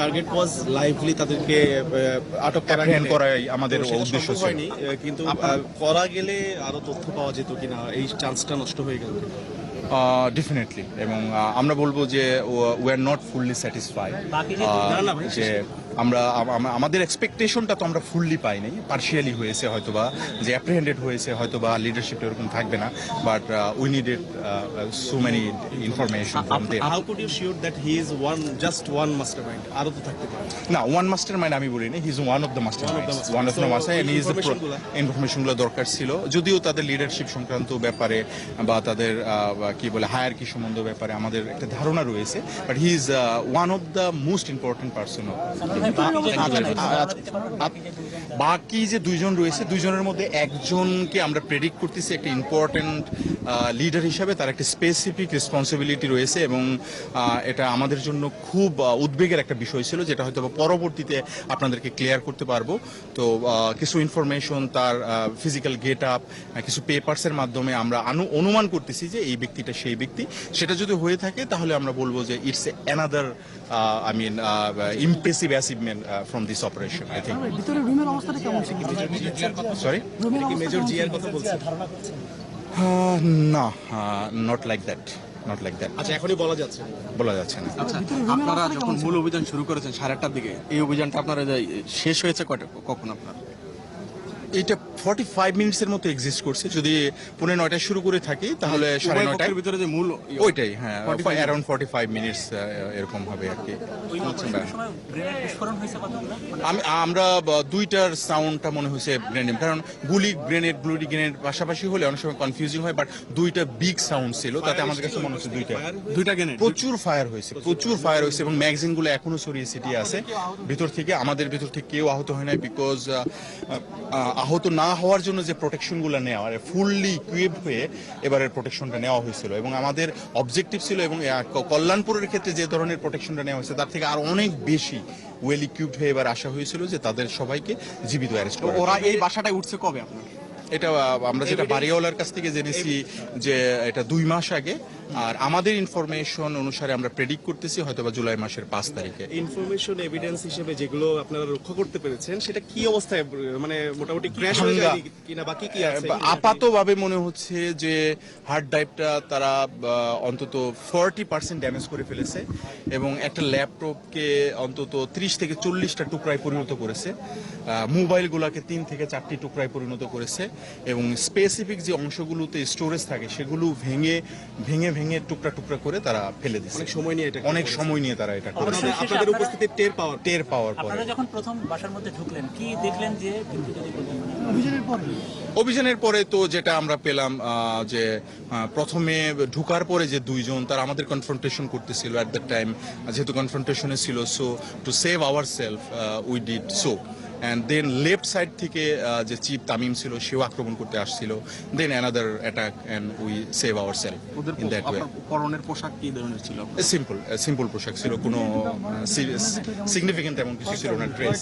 Target ওয়াজ lively তাদেরকে আটক করা করাই আমাদের উদ্দেশ্য ছিল। হয়নি কিন্তু করা গেলে আরও তথ্য পাওয়া যেত কিনা এই চান্সটা নষ্ট হয়ে গেল ডেফিনেটলি এবং আমরা বলব যে we are not fully satisfied না, না, যে আমরা আম- আম- আমাদের এক্সপেকটেশনটা তো আমরা ফুললি পাই নাই। পার্শিয়ালি হয়েছে হয়তোবা যে অ্যাপ্রিহেন্ডেড হয়েছে হয়তোবা লিডারশিপ এরকম থাকবে না। But we need needed so many information from them how could you sure that he is one just one master mind আরও তো থাকতে পারে। না ওয়ান মাস্টার মাইন্ড আমি বলিনি he is one of the master mind one of the master and ওই is ইনফরমেশনগুলো দরকার ছিল। যদিও তাদের লিডারশিপ সংক্রান্ত ব্যাপারে বা তাদের বা কি বলে হায়ার কি সম্বন্ধ ব্যাপারে আমাদের একটা ধারণা রয়েছে but he is one of the most important person বাকি যে দুইজন রয়েছে দুইজনের মধ্যে একজনকে আমরা প্রেডিক্ট করতেছি একটা ইম্পর্টেন্ট লিডার হিসাবে তার একটা স্পেসিফিক রেসপন্সিবিলিটি রয়েছে এবং এটা আমাদের জন্য খুব উদ্বেগের একটা বিষয় ছিল যেটা হয়তো পরবর্তীতে আপনাদেরকে ক্লিয়ার করতে পারব। তো কিছু ইনফরমেশন তার ফিজিক্যাল গেট আপ কিছু পেপার্সের মাধ্যমে আমরা অনুমান করতেছি যে এই ব্যক্তিটা সেই ব্যক্তি। সেটা যদি হয়ে থাকে তাহলে আমরা বলব যে it's another I mean impressive achievement from this operation I think ভিতরে রুমের অবস্থাটা কেমন ছিল? সরি রুমের কি মেজর জিয়ার? কথা বলছেন না not like that not like that আচ্ছা এখনই বলা যাচ্ছে। বলা যাচ্ছে না। আচ্ছা রুমের আপনারা যখন মূল অভিযান শুরু করেছেন সাড়ে আটটার দিকে এই অভিযানটা আপনারা শেষ হয়েছে কখন আপনার? এটা ফর্টি ফাইভ মিনিটসের মতো এক্সিস্ট করছে। যদি পুনে নয়টায় শুরু করে থাকি তাহলে সাড়ে পক্ষের ভিতরে যে মূল ইয়ে- ওইটাই হ্যাঁ অ্যারাউন্ড ফর্টি ফাইভ মিনিটস এরকম হবে আর কি। আমি আমরা দুইটার সাউন্ডটা মনে হয়েছে গ্রেনেড কারণ গুলি গ্রেনেড গুলি গ্রেনেড পাশাপাশি হলে অনেক সময় কনফিউজিং হয় বাট দুইটা বিগ সাউন্ড ছিল তাতে আমাদের কাছে মনে হচ্ছে দুইটা। দুইটা গেনে প্রচুর ফায়ার হয়েছে প্রচুর ফায়ার হয়েছে এবং ম্যাগাজিনগুলো এখনও ছড়িয়ে ছিটিয়ে আছে। ভিতর থেকে আমাদের ভিতর থেকে কেউ আহত হয় নাই বিকজ আহত না হওয়ার জন্য যে প্রোটেকশনগুলো নেওয়া ফুললি ইকুইপড হয়ে এবারের প্রোটেকশনটা নেওয়া হয়েছিল। এবং আমাদের অবজেক্টিভ ছিল এবং কল্যাণপুরের ক্ষেত্রে যে ধরনের প্রোটেকশনটা নেওয়া হয়েছে তার থেকে আর অনেক বেশি ওয়েল ইকুইপড হয়ে এবার আসা হয়েছিল যে তাদের সবাইকে জীবিত অ্যারেস্ট করা ওরা এই বাসাটায় উঠছে কবে আপনার? এটা আমরা যেটা বাড়িওয়ালার কাছ থেকে জেনেছি যে এটা দুই মাস আগে। আর আমাদের ইনফরমেশন অনুসারে আমরা প্রেডিক্ট করতেছি হয়তো বা জুলাই মাসের পাঁচ তারিখে। ইনফরমেশন এভিডেন্স হিসেবে যেগুলো আপনারা রক্ষা করতে পেরেছেন সেটা কি অবস্থায় মানে মোটামুটি ক্র্যাশ হয়ে ভাঙ্গা। যায় কিনা বাকি কি আছে? আপাতভাবে মনে হচ্ছে যে হার্ড ড্রাইভটা তারা অন্তত ফর্টি পার্সেন্ট ড্যামেজ করে ফেলেছে এবং একটা ল্যাপটপকে অন্তত ত্রিশ থেকে চল্লিশটা টুকরায় পরিণত করেছে। মোবাইলগুলোকে তিন থেকে চারটি টুকরায় পরিণত করেছে এবং স্পেসিফিক যে অংশগুলোতে স্টোরেজ থাকে সেগুলো ভেঙে ভেঙে ভেঙে টুকরা টুকরা করে তারা ফেলে দিচ্ছে। অনেক সময় নিয়ে এটা অনেক সময় নিয়ে তারা এটা করেছে। আপনাদের- আপনাদের উপস্থিতি টের পাওয়ার টের পাওয়ার পরে। আপনারা যখন প্রথম বাসার মধ্যে ঢুকলেন কি দেখলেন যে কিন্তু যদি অভিযানের পর? অভিযানের পরে তো যেটা আমরা পেলাম যে প্রথমে ঢুকার পরে যে দুইজন তারা আমাদের কনফ্রন্টেশন করতেছিল অ্যাট দ্য টাইম যেহেতু কনফ্রন্টেশনে ছিল so to save our self we did so and then left side থেকে যে চিফ তামিম ছিল সেও আক্রমণ করতে আসছিল। Then another attack and we save our self in that way করণের পরনের পোশাক কি ধরনের ছিল? সিম্পল সিম্পল পোশাক ছিল কোনো সিগনিফিকেন্ট এমন কিছু ছিল না ড্রেস